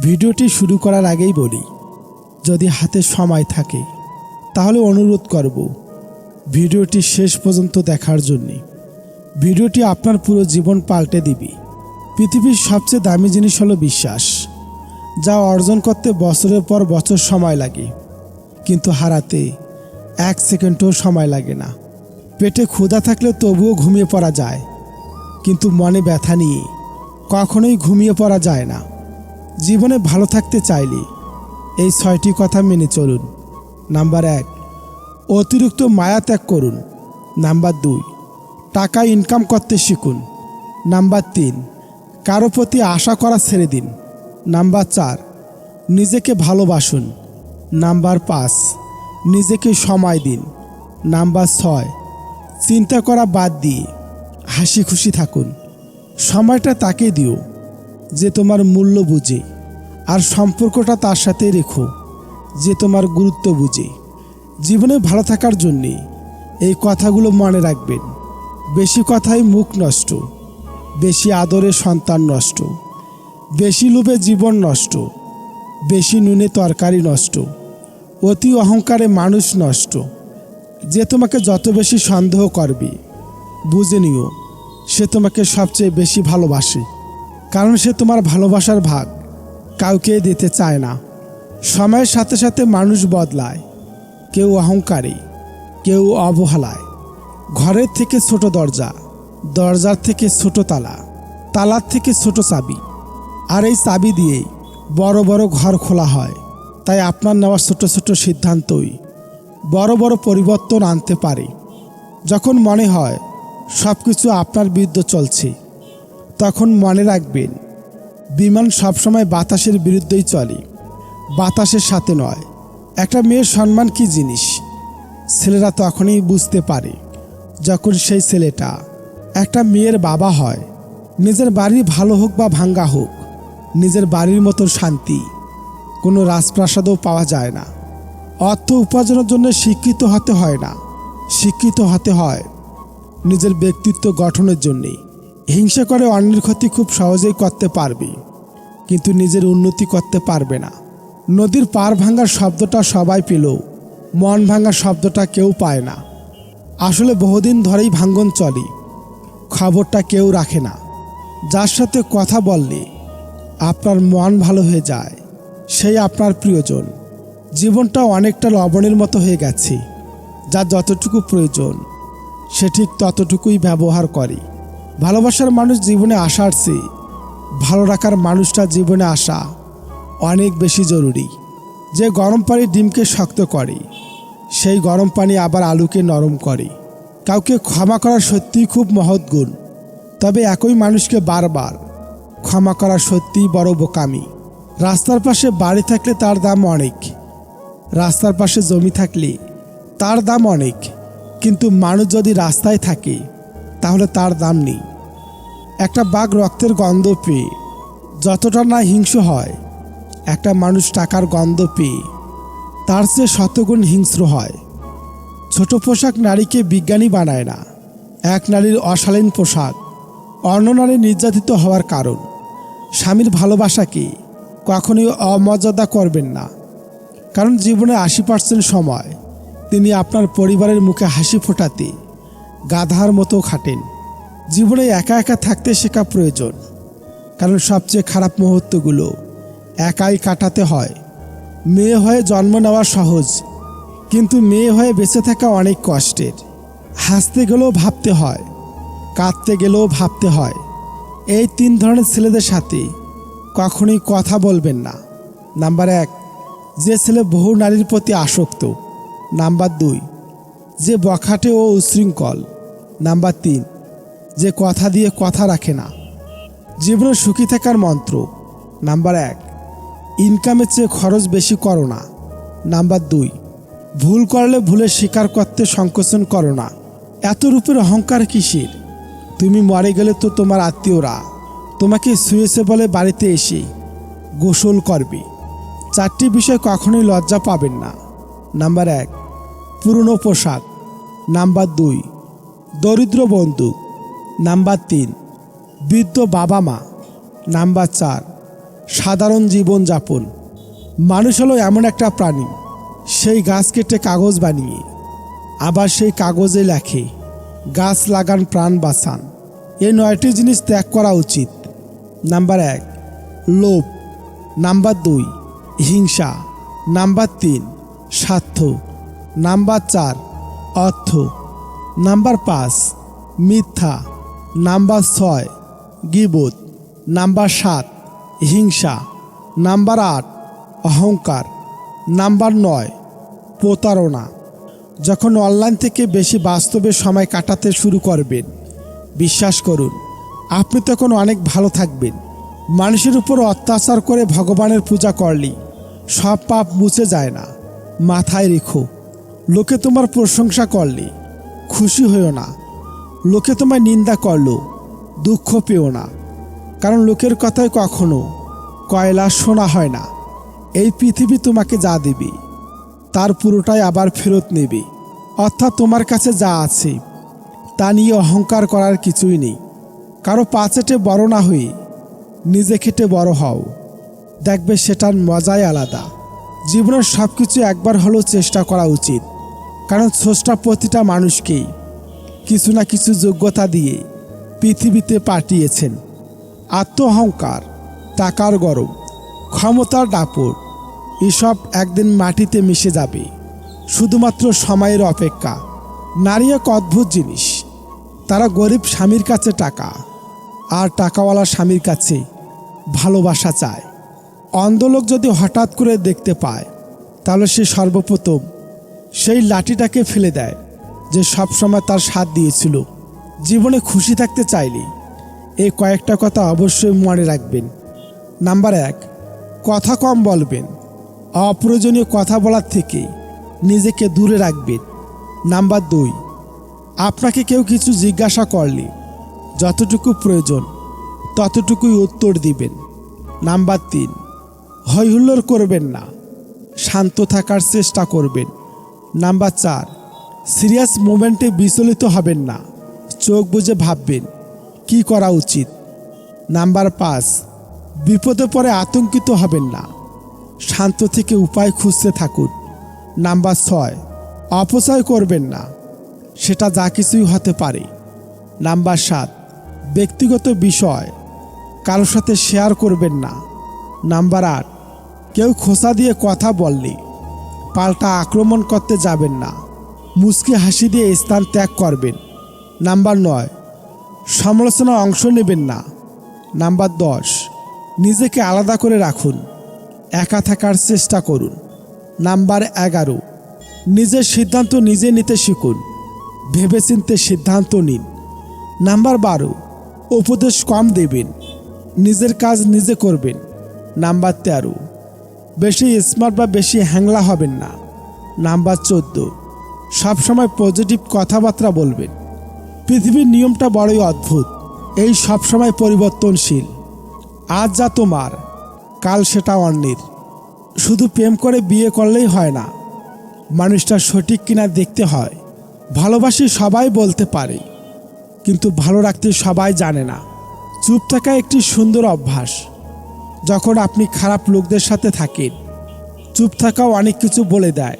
ভিডিওটি শুরু করার আগেই বলি, যদি হাতে সময় থাকে, তাহলে অনুরোধ করব ভিডিওটি শেষ পর্যন্ত দেখার জন্যে। ভিডিওটি আপনার পুরো জীবন পাল্টে দিবে। পৃথিবীর সবচেয়ে দামি জিনিস হলো বিশ্বাস, যা অর্জন করতে বছরের পর বছর সময় লাগে। কিন্তু হারাতে এক সেকেন্ডও সময় লাগে না। পেটে ক্ষুধা থাকলে তবুও ঘুমিয়ে পড়া যায়। কিন্তু মনে ব্যথা নিয়ে কখনোই ঘুমিয়ে পড়া যায় না। জীবনে ভালো থাকতে চাইলে এই ছয়টি কথা মেনে চলুন। নাম্বার এক, অতিরিক্ত মায়া ত্যাগ করুন। নাম্বার দুই, টাকা ইনকাম করতে শিখুন। নাম্বার তিন, কারও প্রতি আশা করা ছেড়ে দিন। নাম্বার চার, নিজেকে ভালোবাসুন। নাম্বার পাঁচ, নিজেকে সময় দিন। নাম্বার ছয়, চিন্তা করা বাদ দিয়ে হাসি খুশি থাকুন। সময়টা তাকে দিও। যে তোমার মূল্য বুঝে, আর সম্পর্কটা তার সাথে রেখো যে তোমার গুরুত্ব বুঝে। জীবনে ভালো থাকার জন্যে এই কথাগুলো মনে রাখবেন। বেশি কথায় মুখ নষ্ট, বেশি আদরে সন্তান নষ্ট, বেশি লোভে জীবন নষ্ট, বেশি নুনে তরকারি নষ্ট, অতি অহংকারে মানুষ নষ্ট, যে তোমাকে যত বেশি সন্দেহ করবে, বুঝে নিও সে তোমাকে সবচেয়ে বেশি ভালোবাসে। কারণ সে তোমার ভালোবাসার ভাগ। কাউকে দিতে চায় না। সময়ের সাথে সাথে মানুষ বদলায়। কেউ অহংকারী, কেউ অবহেলায়। ঘরের থেকে ছোট দরজা, দরজার থেকে ছোট তালা, তালার থেকে ছোট চাবি। আর এই চাবি দিয়েই বড় বড় ঘর খোলা হয়। তাই আপনার নেওয়া ছোট ছোট সিদ্ধান্তই বড় বড় পরিবর্তন আনতে পারে। যখন মনে হয় সব কিছু আপনার বিরুদ্ধে চলছে তখন মনে রাখবেন, বিমান সবসময় বাতাসের বিরুদ্ধেই চলে। বাতাসের সাথে নয়, একটা মেয়ের সম্মান কি জিনিস? ছেলেরা তখনই বুঝতে পারে, যখন সেই ছেলেটা একটা মেয়ের বাবা হয়, নিজের বাড়ি ভালো হোক বা ভাঙ্গা হোক, নিজের বাড়ির মতো শান্তি, কোনো রাজপ্রাসাদও পাওয়া যায় না। অর্থ উপার্জনের জন্য শিক্ষিত হতে হয় না, শিক্ষিত হতে হয় নিজের ব্যক্তিত্ব গঠনের জন্যে। হিংসা করে অন্যের ক্ষতি খুব সহজেই করতে পারবে, কিন্তু নিজের উন্নতি করতে পারবে না। নদীর পার ভাঙার শব্দটা সবাই পেল মন ভাঙার শব্দটা কেউ পায় না। আসলে বহুদিন ধরেই ভাঙ্গন চলে, খবরটা কেউ রাখে না। যার সাথে কথা বললে, আপনার মন ভালো হয়ে যায়, সেই আপনার প্রিয়জন। জীবনটা অনেকটা লবণের মতো হয়ে গেছে, যা যতটুকু প্রয়োজন, সে ঠিক ততটুকুই ব্যবহার করে। ভালোবাসার মানুষ জীবনে আসার চেয়ে ভালো রাখার মানুষটা জীবনে আসা অনেক বেশি জরুরি। যে গরম পানি ডিমকে শক্ত করে, সেই গরম পানি আবার আলুকে নরম করে। কাউকে ক্ষমা করা সত্যিই খুব মহৎ গুণ। তবে একই মানুষকে বারবার ক্ষমা করা সত্যিই বড় বোকামি। রাস্তার পাশে বাড়ি থাকলে তার দাম অনেক। রাস্তার পাশে জমি থাকলে তার দাম অনেক। কিন্তু মানুষ যদি রাস্তায় থাকে তাহলে তার দাম নেই। একটা বাঘ রক্তের গন্ধ পেয়ে যতটা না হিংস্র হয়, একটা মানুষ টাকার গন্ধ পেয়ে তার চেয়ে শতগুণ হিংস্র হয়। ছোট পোশাক নারীকে বিজ্ঞানী বানায় না। এক নারীর অশালীন পোশাক অন্য নারী নির্যাতিত হওয়ার কারণ। স্বামীর ভালোবাসাকে কখনোই অমর্যাদা করবেন না। কারণ জীবনে আশি পার্সেন্ট সময় তিনি আপনার পরিবারের মুখে হাসি ফোটাতে গাধার মতো খাটেন। জীবনে একা একা থাকতে শেখা প্রয়োজন। কারণ সবচেয়ে খারাপ মুহূর্তগুলো একাই কাটাতে হয়। মেয়ে হয়ে জন্ম নেওয়া সহজ, কিন্তু মেয়ে হয়ে বেঁচে থাকা অনেক কষ্টের। হাসতে গেলেও ভাবতে হয়, কাঁদতে গেলেও ভাবতে হয়। এই তিন ধরনের ছেলেদের সাথে কখনোই কথা বলবেন না। নাম্বার এক, যে ছেলে বহু নারীর প্রতি আসক্ত। নাম্বার দুই, যে বখাটে ও উশৃঙ্খল নাম্বার তিন, যে কথা দিয়ে কথা রাখে না। জীবনে সুখী থাকার মন্ত্র। নাম্বার এক ইনকামের চেয়ে খরচ বেশি করো না। নাম্বার দুই, ভুল করলে ভুলে স্বীকার করতে সংকোচন করো না। এত রূপের অহংকার কিসের? তুমি মরে গেলে তো তোমার আত্মীয়রা তোমাকে শুয়েছে বলে বাড়িতে এসে গোসল করবে। চারটি বিষয় কখনোই লজ্জা পাবেন না। নাম্বার এক, পুরনো পোশাক। নাম্বার দুই দরিদ্র বন্ধু। নাম্বার তিন, বৃদ্ধ বাবা মা। নাম্বার চার, সাধারণ জীবন যাপন মানুষ হলো এমন একটা প্রাণী, সেই গাছ কেটে কাগজ বানিয়ে, আবার সেই কাগজে লেখে, গাছ লাগান প্রাণ বাঁচান। এই নয়টি জিনিস ত্যাগ করা উচিত। নাম্বার এক, লোভ। নাম্বার দুই, হিংসা। নাম্বার তিন, স্বার্থ। নাম্বার চার, অর্থ। নাম্বার পাঁচ, মিথ্যা। নাম্বার ছয় গিবোধ নাম্বার সাত, হিংসা। নাম্বার আট, অহংকার। নাম্বার নয়, প্রতারণা। যখন অনলাইন থেকে বেশি বাস্তবে সময় কাটাতে শুরু করবেন, বিশ্বাস করুন, আপনি তখন অনেক ভালো থাকবেন। মানুষের উপর অত্যাচার করে ভগবানের পূজা করলি সব পাপ মুছে যায় না। মাথায় রেখো, লোকে তোমার প্রশংসা করলে। খুশি হয়েও না। লোকে তোমায় নিন্দা করল, দুঃখ পেও না। কারণ লোকের কথায় কখনো কয়লা শোনা হয় না। এই পৃথিবী তোমাকে যা দেবে, তার পুরোটাই আবার ফেরত নেবে। অর্থাৎ তোমার কাছে যা আছে, তা নিয়ে অহংকার করার কিছুই নেই। কারও পাচেটে বড় না হয়ে নিজে খেটে বড় হও। দেখবে সেটার মজাই আলাদা। জীবনের সব কিছু একবার হলেও চেষ্টা করা উচিত। কারণ স্রষ্টা প্রতিটা মানুষকেই কিছু না কিছু যোগ্যতা দিয়ে পৃথিবীতে পাঠিয়েছেন। আত্মহংকার, টাকার গরম, ক্ষমতার দাপট, এসব একদিন মাটিতে মিশে যাবে। শুধুমাত্র সময়ের অপেক্ষা। নারী এক অদ্ভুত জিনিস। তারা গরিব স্বামীর কাছে টাকা, আর টাকাওয়ালা স্বামীর কাছে ভালোবাসা চায়। অন্ধলোক যদি হঠাৎ করে দেখতে পায়, তাহলে সে সর্বপ্রথম সেই লাঠিটাকে ফেলে দেয়, যে সবসময় তার সাথ দিয়েছিল। জীবনে খুশি থাকতে চাইলে এই কয়েকটা কথা অবশ্যই মনে রাখবেন। নাম্বার এক, কথা কম বলবেন। অপ্রয়োজনীয় কথা বলার থেকে নিজেকে দূরে রাখবেন। নাম্বার দুই, আপনাকে কেউ কিছু জিজ্ঞাসা করলে যতটুকু প্রয়োজন ততটুকুই উত্তর দিবেন। নাম্বার তিন হৈহুল্লোর করবেন না। শান্ত থাকার চেষ্টা করবেন। নাম্বার চার, সিরিয়াস মোমেন্টে বিচলিত হবেন না। চোখ বুঝে ভাববেন, কি করা উচিত? নাম্বার পাঁচ, বিপদে পরে আতঙ্কিত হবেন না। শান্ত থেকে উপায় খুঁজতে থাকুন। নাম্বার ছয়, অপচয় করবেন না। সেটা যা কিছুই হতে পারে। নাম্বার সাত, ব্যক্তিগত বিষয় কারোর সাথে শেয়ার করবেন না। নাম্বার আট, কেউ খোসা দিয়ে কথা বললে পাল্টা আক্রমণ করতে যাবেন না। মুচকি হাসি দিয়ে স্থান ত্যাগ করবেন। নাম্বার নয় সমালোচনা অংশ নেবেন না। নাম্বার দশ, নিজেকে আলাদা করে রাখুন। একা থাকার চেষ্টা করুন। নাম্বার এগারো, নিজের সিদ্ধান্ত নিজে নিতে শিখুন। ভেবেচিন্তে সিদ্ধান্ত নিন। নাম্বার বারো, উপদেশ কম দেবেন। নিজের কাজ নিজে করবেন। নাম্বার তেরো বেশি স্মার্ট বা বেশি হ্যাংলা হবেন না। নাম্বার চোদ্দ, সবসময় পজিটিভ কথাবার্তা বলবেন। পৃথিবীর নিয়মটা বড়ই অদ্ভুত, এই সবসময় পরিবর্তনশীল। আজ যা তোমার, কাল সেটা অন্যের। শুধু প্রেম করে বিয়ে করলেই হয় না, মানুষটা সঠিক কিনা দেখতে হয়। ভালোবাসি সবাই বলতে পারে, কিন্তু ভালো রাখতে সবাই জানে না। চুপ থাকা একটি সুন্দর অভ্যাস। যখন আপনি খারাপ লোকদের সাথে থাকেন, চুপ থাকাও অনেক কিছু বলে দেয়।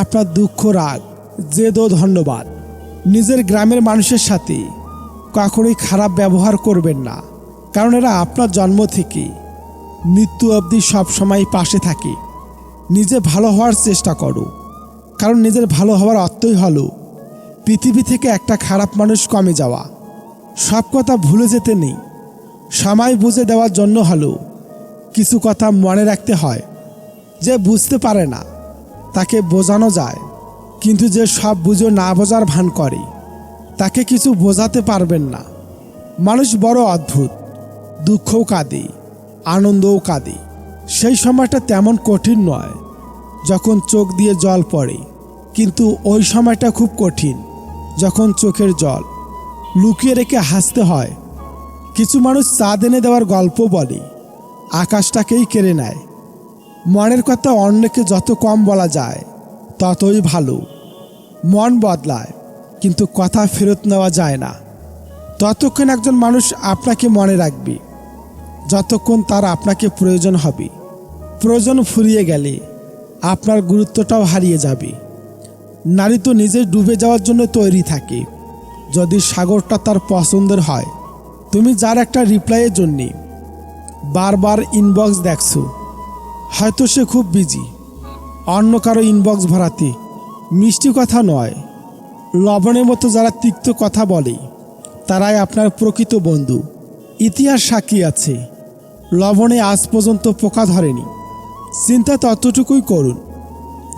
আপনার দুঃখ, রাগ, জেদ ও ধন্যবাদ নিজের গ্রামের মানুষের সাথে কখনোই খারাপ ব্যবহার করবেন না, কারণ এরা আপনার জন্ম থেকে মৃত্যু অবধি সবসময় পাশে থাকে। নিজে ভালো হওয়ার চেষ্টা করো, কারণ নিজের ভালো হওয়ার অর্থই হলো পৃথিবী থেকে একটা খারাপ মানুষ কমে যাওয়া। সব কথা ভুলে যেতে নেই, সময় বুঝে দেওয়ার জন্য হলো কিছু কথা মনে রাখতে হয়। যে বুঝতে পারে না, তাকে বোঝানো যায়। কিন্তু যে সব বুঝো না বোঝার ভান করে, তাকে কিছু বোঝাতে পারবেন না। মানুষ বড় অদ্ভুত, দুঃখও কাঁদে, আনন্দও কাঁদে। সেই সময়টা তেমন কঠিন নয়, যখন চোখ দিয়ে জল পড়ে। কিন্তু ওই সময়টা খুব কঠিন, যখন চোখের জল। লুকিয়ে রেখে হাসতে হয়। কিছু মানুষ চাঁদ এনে দেওয়ার গল্প বলে। আকাশটাকেই কেড়ে নেয়। মনের কথা অন্যকে যত কম বলা যায়, ততই ভালো। মন বদলায়, কিন্তু কথা ফেরত নেওয়া যায় না। ততক্ষণ একজন মানুষ আপনাকে মনে রাখবে, যতক্ষণ তার আপনাকে প্রয়োজন হবে। প্রয়োজন ফুরিয়ে গেলে আপনার গুরুত্বটাও হারিয়ে যাবে। নারী তো নিজে ডুবে যাওয়ার জন্য তৈরি থাকে। যদি সাগরটা তার পছন্দের হয়, তুমি যার একটা রিপ্লাইয়ের জন্যে বারবার ইনবক্স দেখছ? হয়তো সে খুব বিজি অন্য কারও ইনবক্স ভরাতে। মিষ্টি কথা নয়। লবণের মতো যারা তিক্ত কথা বলে, তারাই আপনার প্রকৃত বন্ধু। ইতিহাস সাক্ষী আছে। লবণে আজ পর্যন্ত পোকা ধরেনি। চিন্তা ততটুকুই করুন,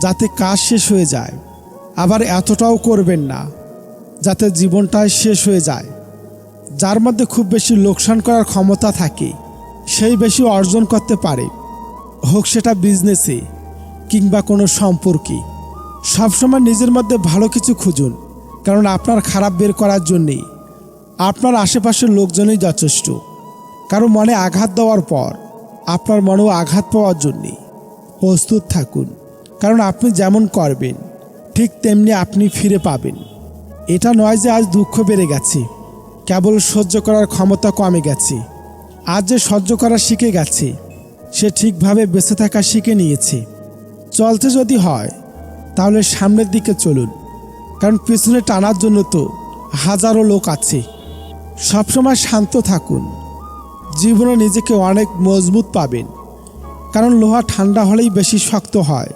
যাতে কাজ শেষ হয়ে যায়। আবার এতটাও করবেন না, যাতে জীবনটাই শেষ হয়ে যায়। যার মধ্যে খুব বেশি লোকসান করার ক্ষমতা থাকে। সেই বেশি অর্জন করতে পারে। হোক সেটা বিজনেসে কিংবা কোনো সম্পর্কে সবসময় নিজের মধ্যে ভালো কিছু খুঁজুন, কারণ আপনার খারাপ বের করার জন্যেই। আপনার আশেপাশের লোকজনই যথেষ্ট। কারও মনে আঘাত দেওয়ার পর আপনার মনেও আঘাত পাওয়ার জন্যে প্রস্তুত থাকুন, কারণ আপনি যেমন করবেন, ঠিক তেমনি আপনি ফিরে পাবেন। এটা নয় যে আজ দুঃখ বেড়ে গেছে, কেবল সহ্য করার ক্ষমতা কমে গেছে। আজ যে সহ্য করা শিখে গেছে, সে ঠিকভাবে বেঁচে থাকা শিখে নিয়েছে। চলতে যদি হয়, তাহলে সামনের দিকে চলুন, কারণ পেছনে টানার জন্য তো হাজারো লোক আছে। সবসময় শান্ত থাকুন। জীবনে নিজেকে অনেক মজবুত পাবেন, কারণ লোহা ঠান্ডা হলেই বেশি শক্ত হয়।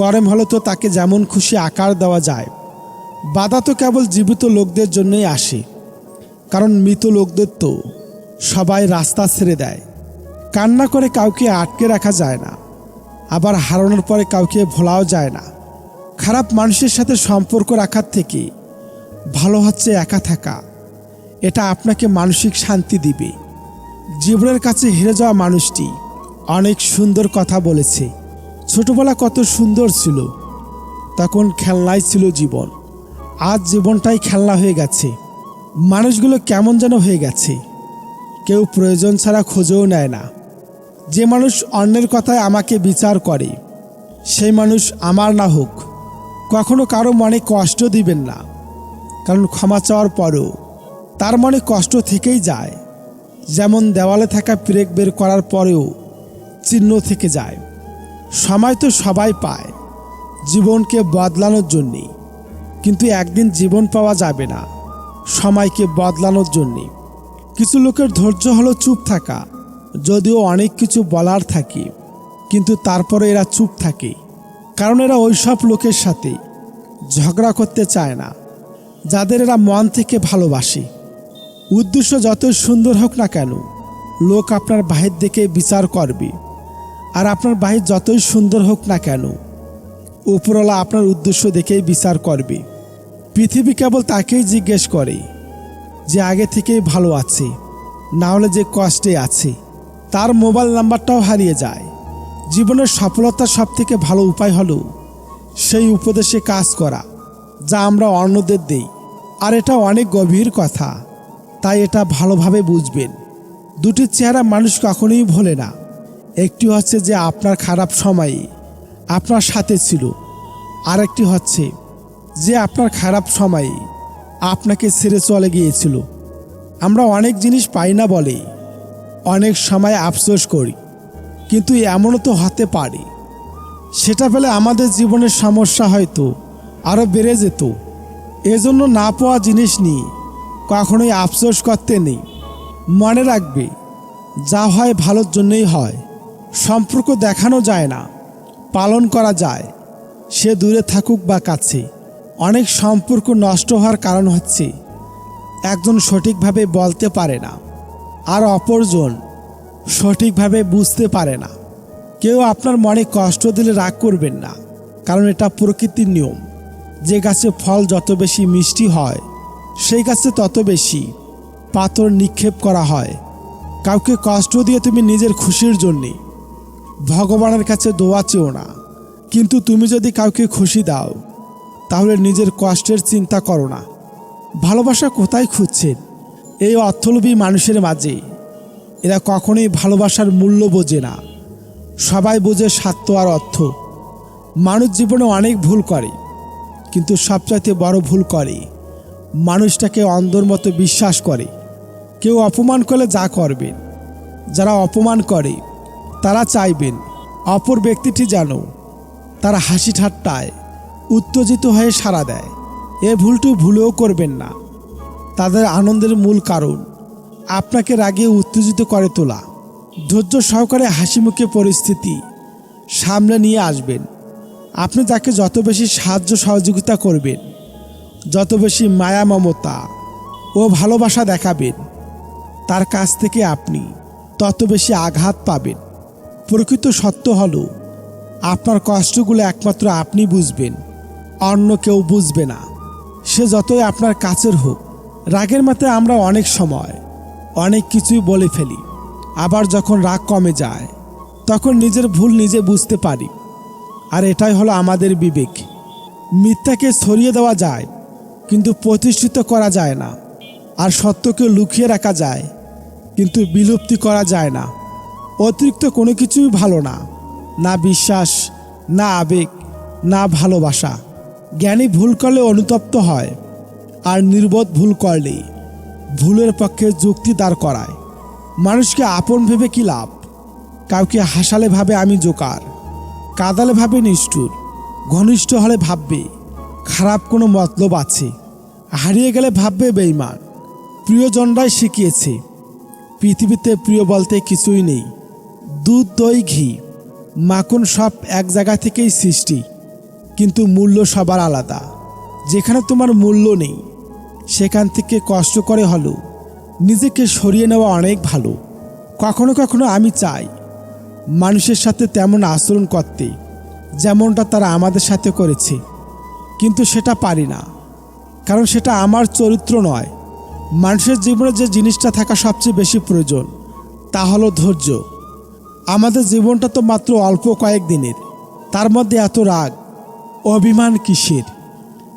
গরম হলে তো তাকে যেমন খুশি আকার দেওয়া যায়। বাধা তো কেবল জীবিত লোকদের জন্যই আসে, কারণ মৃত লোকদের তো সবাই রাস্তা ছেড়ে দেয়। কান্না করে কাউকে আটকে রাখা যায় না। আবার হারানোর পরে কাউকে ভোলাও যায় না। খারাপ মানুষের সাথে সম্পর্ক রাখার থেকে ভালো হচ্ছে একা থাকা। এটা আপনাকে মানসিক শান্তি দিবে। জীবনের কাছে হেরে যাওয়া মানুষটি অনেক সুন্দর কথা বলেছে। ছোটবেলা কত সুন্দর ছিল। তখন খেলনাই ছিল জীবন। আজ জীবনটাই খেলনা হয়ে গেছে। মানুষগুলো কেমন যেন হয়ে গেছে। কেউ প্রয়োজন ছাড়া খোঁজেও নেয় না। যে মানুষ অন্যের কথায় আমাকে বিচার করে, সেই মানুষ আমার না হোক, কখনো কারও মনে কষ্ট দিবেন না। কারণ ক্ষমা চাওয়ার পরও তার মনে কষ্ট থেকেই যায়। যেমন দেওয়ালে থাকা ব্রেক বের করার পরেও চিহ্ন থেকে যায়। সময় তো সবাই পায়, জীবনকে বদলানোর জন্যে। কিন্তু একদিন জীবন পাওয়া যাবে না, সময়কে বদলানোর জন্যে। কিছু লোকের ধৈর্য হলো চুপ থাকা, যদিও অনেক কিছু বলার থাকে, কিন্তু তারপরে এরা চুপ থাকে, কারণ এরা ওইসব লোকের সাথে ঝগড়া করতে চায় না, যাদের এরা মন থেকে ভালোবাসে। উদ্দেশ্য যতই সুন্দর হোক না কেন, লোক আপনার বাহির দেখে বিচার করবে, আর আপনার বাহির যতই সুন্দর হোক না কেন, উপরওয়ালা আপনার উদ্দেশ্য দেখেই বিচার করবে। পৃথিবী কেবল তাকেই জিজ্ঞেস করে। যে আগে থেকেই ভালো আছে, না হলে যে কষ্টে আছে। তার মোবাইল নাম্বারটাও হারিয়ে যায়। জীবনের সফলতার সব থেকে ভালো উপায় হলো সেই উপদেশে কাজ করা, যা আমরা অন্যদের দেই। আর এটা অনেক গভীর কথা, তাই এটা ভালোভাবে বুঝবেন। দুটি চেহারা মানুষ কখনোই ভোলে না। একটি হচ্ছে যে আপনার খারাপ সময়ে আপনার সাথে ছিল। আরেকটি হচ্ছে যে আপনার খারাপ সময়ে আপনাকে ছেড়ে চলে গিয়েছিল। আমরা অনেক জিনিস পাই না বলে, অনেক সময় আফসোস করি, কিন্তু এমনও তো হতে পারে। সেটা পেলে আমাদের জীবনের সমস্যা হয়তো, আরও বেড়ে যেত। এজন্য না পাওয়া জিনিস নিয়ে কখনোই আফসোস করতে নেই। মনে রাখবে, যা হয় ভালোর জন্যই হয়। সম্পর্ক দেখানো যায় না, পালন করা যায়। সে দূরে থাকুক বা কাছে। অনেক সম্পর্ক নষ্ট হওয়ার কারণ হচ্ছে একজন সঠিকভাবে বলতে পারে না আর অপরজন সঠিকভাবে বুঝতে পারে না। কেউ আপনার মনে কষ্ট দিলে রাগ করবেন না, কারণ এটা প্রকৃতির নিয়ম। যে গাছে ফল যত বেশি মিষ্টি হয়, সেই গাছে তত বেশি পাথর নিক্ষেপ করা হয়। কাউকে কষ্ট দিয়ে তুমি নিজের খুশির জন্যে ভগবানের কাছে দোয়া চেও না, কিন্তু তুমি যদি কাউকে খুশি দাও তাহলে নিজের কষ্টের চিন্তা করো না। ভালোবাসা কোথায় খুঁজছেন এই অর্থলোভী মানুষের মাঝে। এরা কখনোই ভালোবাসার মূল্য বোঝে না। সবাই বোঝে স্বার্থ আর অর্থ। মানুষ জীবনে অনেক ভুল করে, কিন্তু সবচাইতে বড় ভুল করে। মানুষটাকে অন্ধর মতো বিশ্বাস করে। কেউ অপমান করলে যা করবেন। যারা অপমান করে, তারা চাইবেন, অপর ব্যক্তিটি যেন তারা হাসি ঠাট্টায় উত্তেজিত হয়ে সাড়া দেয়। এ ভুলটি ভুলেও করবেন না। তাদের আনন্দের মূল কারণ, আপনাকে রাগে উত্তেজিত করে তোলা। ধৈর্য সহকারে হাসি মুখে পরিস্থিতি সামনে নিয়ে আসবেন। আপনি তাকে যত বেশি সাহায্য সহযোগিতা করবেন, যত বেশি মায়া, মমতা ও ভালোবাসা দেখাবেন, তার কাছ থেকে আপনি তত বেশি আঘাত পাবেন। প্রকৃত সত্য হলো, আপনার কষ্টগুলো একমাত্র আপনি বুঝবেন। অন্য কেউ বুঝবে না। সে যতই আপনার কাছের হোক, রাগের মাথায় আমরা অনেক সময়, অনেক কিছুই বলে ফেলি। আবার যখন রাগ কমে যায়, তখন নিজের ভুল নিজে বুঝতে পারি। আর এটাই হলো আমাদের বিবেক। মিথ্যাকে ছড়িয়ে দেওয়া যায়, কিন্তু প্রতিষ্ঠিত করা যায় না। আর সত্যকে লুকিয়ে রাখা যায়, কিন্তু বিলুপ্তি করা যায় না। অতিরিক্ত কোনো কিছুই ভালো না না বিশ্বাস, না আবেগ, না ভালোবাসা। জ্ঞানী ভুল করলে অনুতপ্ত হয়, আর নির্বোধ ভুল করলে ভুলের পক্ষে যুক্তি দাঁড় করায়। মানুষকে আপন ভেবে কি লাভ? কাউকে হাসালে ভাবে আমি জোকার, কাদালে ভাবে নিষ্ঠুর, ঘনিষ্ঠ হলে ভাববে, খারাপ কোনো মতলব আছে, হারিয়ে গেলে ভাববে বেইমান প্রিয়জনরাই শিখিয়েছে, পৃথিবীতে প্রিয় বলতে কিছুই নেই, দুধ, দই, ঘি, মাখন সব এক জায়গা থেকেই সৃষ্টি। কিন্তু মূল্য সবার আলাদা। যেখানে তোমার মূল্য নেই, সেখান থেকে কষ্ট করে হলো। নিজেকে সরিয়ে নেওয়া অনেক ভালো। কখনো কখনো আমি চাই, মানুষের সাথে তেমন আচরণ করতে, যেমনটা তারা আমাদের সাথে করেছে। কিন্তু সেটা পারি না, কারণ সেটা আমার চরিত্র নয়। মানুষের জীবনে যে জিনিসটা থাকা সবচেয়ে বেশি প্রয়োজন, তা হলো ধৈর্য। আমাদের জীবনটা তো মাত্র অল্প কয়েক দিনের, তার মধ্যে এত রাগ অভিমান কিসের?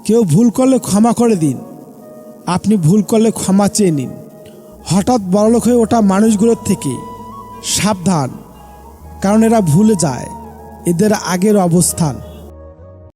কেউ ভুল করলে ক্ষমা করে দিন। আপনি ভুল করলে ক্ষমা চেয়ে নিন। হঠাৎ বড়লোক হয়ে ওটা মানুষগুলোর থেকে সাবধান, কারণ এরা ভুলে যায়। এদের আগের অবস্থান।